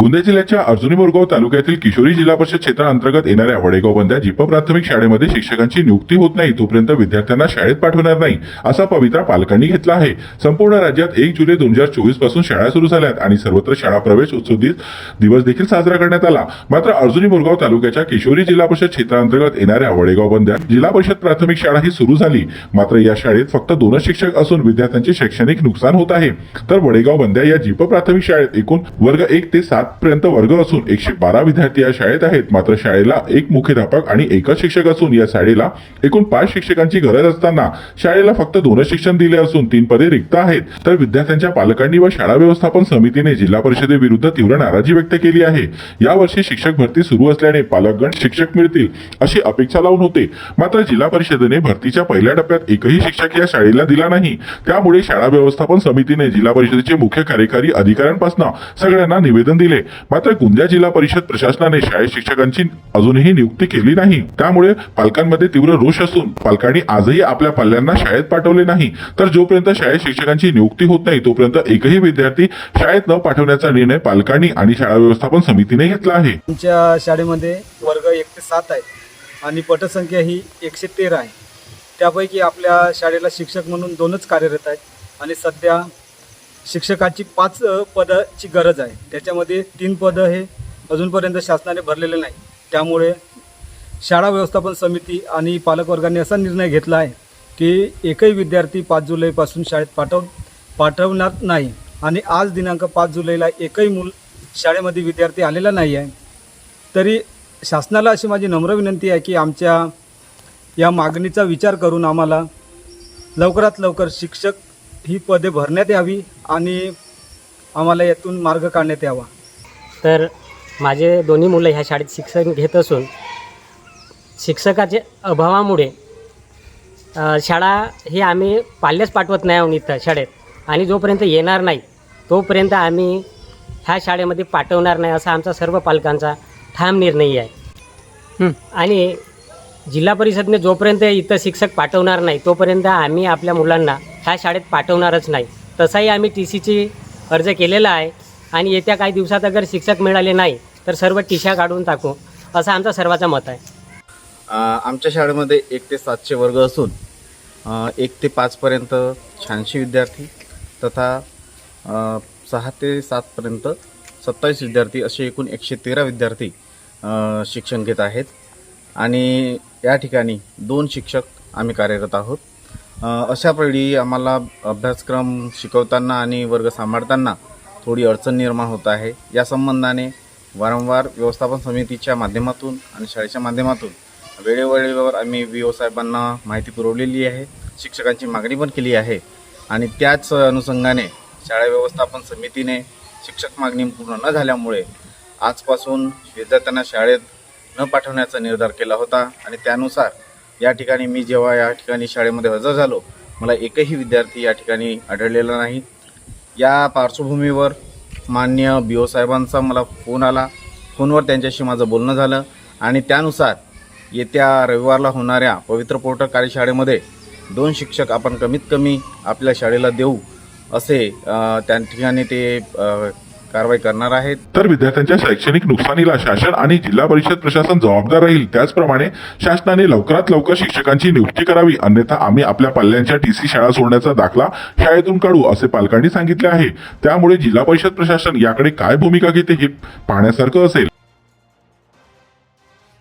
गोंदिया जिल्ह्याच्या अर्जुनी मोरगाव तालुक्यातील किशोरी जिल्हा परिषद क्षेत्रांतर्गत येणाऱ्या वडेगाव बंद्या जिप प्राथमिक शाळेमध्ये शिक्षकांची नियुक्ती होत नाही तोपर्यंत विद्यार्थ्यांना शाळेत पाठवणार नाही असा पवित्रा पालकांनी घेतला आहे. संपूर्ण राज्यात एक जुलै दोन हजार चोवीसपासून शाळा सुरू झाल्यात आणि सर्वत्र शाळा प्रवेश उत्सव दिवस देखील साजरा करण्यात आला. मात्र अर्जुनी मोरगाव तालुक्याच्या किशोरी जिल्हा परिषद क्षेत्रांतर्गत येणाऱ्या वडेगाव बंद्या जिल्हा परिषद प्राथमिक शाळा ही सुरू झाली. मात्र या शाळेत फक्त दोनच शिक्षक असून विद्यार्थ्यांचे शैक्षणिक नुकसान होत आहे. तर वडेगाव बंद्या या जिप प्राथमिक शाळेत एकूण वर्ग एक ते सात सातपर्यंत वर्ग असून एकशे बारा विद्यार्थी या शाळेत आहेत. मात्र शाळेला एक मुख्याध्यापक आणि एकच शिक्षक असून या शाळेला एकूण पाच शिक्षकांची गरज असताना शाळेला फक्त दोनच शिक्षण दिले असून तीन पदे रिक्त आहेत. तर विद्यार्थ्यांच्या पालकांनी व शाळा व्यवस्थापन समितीने जिल्हा परिषदेविरुद्ध तीव्र नाराजी व्यक्त केली आहे. यावर्षी शिक्षक भरती सुरू असल्याने पालकगण शिक्षक मिळतील अशी अपेक्षा लावून होते. मात्र जिल्हा परिषदेने भरतीच्या पहिल्या टप्प्यात एकही शिक्षक या शाळेला दिला नाही. त्यामुळे शाळा व्यवस्थापन समितीने जिल्हा परिषदेचे मुख्य कार्यकारी अधिकाऱ्यांपासून सगळ्यांना निवेदन दिले मात्र गोंदिया जिल्हा परिषद प्रशासनाने शाळेत शिक्षकांची अजूनही नियुक्ती केली नाही. त्यामुळे पालकांमध्ये तीव्र रोष असून पालकांनी आजही आपल्या पाल्यांना शाळेत पाठवले नाही. तर जोपर्यंत शाळेत शिक्षकांची नियुक्ती होत नाही तोपर्यंत एकही विद्यार्थी शाळेत न पाठवण्याचा निर्णय पालकांनी आणि शाळा व्यवस्थापन समितीने घेतला आहे. आमच्या शाळेमध्ये वर्ग एक ते सात आहे आणि पटसंख्या ही एकशे तेरा आहे. त्यापैकी आपल्या शाळेला शिक्षक म्हणून दोनच कार्यरत आहेत आणि सध्या शिक्षकाची पाच पदाची गरज आहे. त्याच्यामध्ये तीन पदं हे अजूनपर्यंत शासनाने भरलेले नाही. त्यामुळे शाळा व्यवस्थापन समिती आणि पालकवर्गाने असा निर्णय घेतला आहे की एकही विद्यार्थी पाच जुलैपासून शाळेत पाठव पाठवणार नाही. आणि आज दिनांक पाच जुलैला एकही मूल शाळेमध्ये विद्यार्थी आलेला नाही आहे. तरी शासनाला अशी माझी नम्र विनंती आहे की आमच्या या मागणीचा विचार करून आम्हाला लवकरात लवकर शिक्षक ही पदे भरण्यात यावी आणि आम्हाला यातून मार्ग काढण्यात यावा. तर माझे दोन्ही मुलं ह्या शाळेत शिक्षण घेत असून शिक्षकाच्या अभावामुळे शाळा ही आम्ही पाल्याच पाठवत नाही आहोत इथं शाळेत. आणि जोपर्यंत येणार नाही तोपर्यंत आम्ही ह्या शाळेमध्ये पाठवणार नाही असा आमचा सर्व पालकांचा ठाम निर्णय आहे. आणि जिल्हा परिषदने जोपर्यंत इथं शिक्षक पाठवणार नाही तोपर्यंत आम्ही आपल्या मुलांना ह्या शाळेत पाठवणारच नाही. तसाही आम्ही टी सीची अर्ज केलेला आहे आणि येत्या काही दिवसात अगर शिक्षक मिळाले नाही तर सर्व टीशा काढून टाकू असं आमचं सर्वांचं मत आहे. आमच्या शाळेमध्ये एक ते सातशे वर्ग असून एक ते पाचपर्यंत शहाऐंशी विद्यार्थी तथा सहा ते सातपर्यंत सत्तावीस विद्यार्थी असे एकूण एकशे तेरा विद्यार्थी शिक्षण घेत आहेत. आणि या ठिकाणी दोन शिक्षक आम्ही कार्यरत आहोत. अशा वेळी आम्हाला अभ्यासक्रम शिकवताना आणि वर्ग सांभाळताना थोडी अडचण निर्माण होत आहे. या संबंधाने वारंवार व्यवस्थापन समितीच्या माध्यमातून आणि शाळेच्या माध्यमातून वेळोवेळीवर आम्ही वि ओ साहेबांना माहिती पुरवलेली आहे शिक्षकांची मागणी पण केली आहे आणि त्याच अनुषंगाने शाळा व्यवस्थापन समितीने शिक्षक मागणी पूर्ण न झाल्यामुळे आजपासून विद्यार्थ्यांना शाळेत न पाठवण्याचा निर्धार केला होता आणि त्यानुसार या ठिकाणी मी जेव्हा या ठिकाणी शाळेमध्ये हजर झालो मला एकही विद्यार्थी या ठिकाणी आढळलेला नाही. या पार्श्वभूमीवर मान्य बी ओ साहेबांचा मला फोन आला. फोनवर त्यांच्याशी माझं बोलणं झालं आणि त्यानुसार येत्या रविवारला होणाऱ्या पवित्र पोर्टल कार्यशाळेमध्ये दोन शिक्षक आपण कमीत कमी आपल्या शाळेला देऊ असे त्या ठिकाणी ते कारवाई करणार आहेत. तर विद्यार्थ्यांच्या शैक्षणिक नुकसानीला शासन आणि जिल्हा परिषद प्रशासन जबाबदार राहील. त्याचप्रमाणे शासनाने लवकरात लवकर शिक्षकांची नियुक्ती करावी. अन्यथा आम्ही आपल्या पाल्यांच्या टी सी शाळा सोडण्याचा दाखला शाळेतून काढू असे पालकांनी सांगितले आहे. त्यामुळे जिल्हा परिषद प्रशासन याकडे काय भूमिका घेते हे पाहण्यासारखं असेल.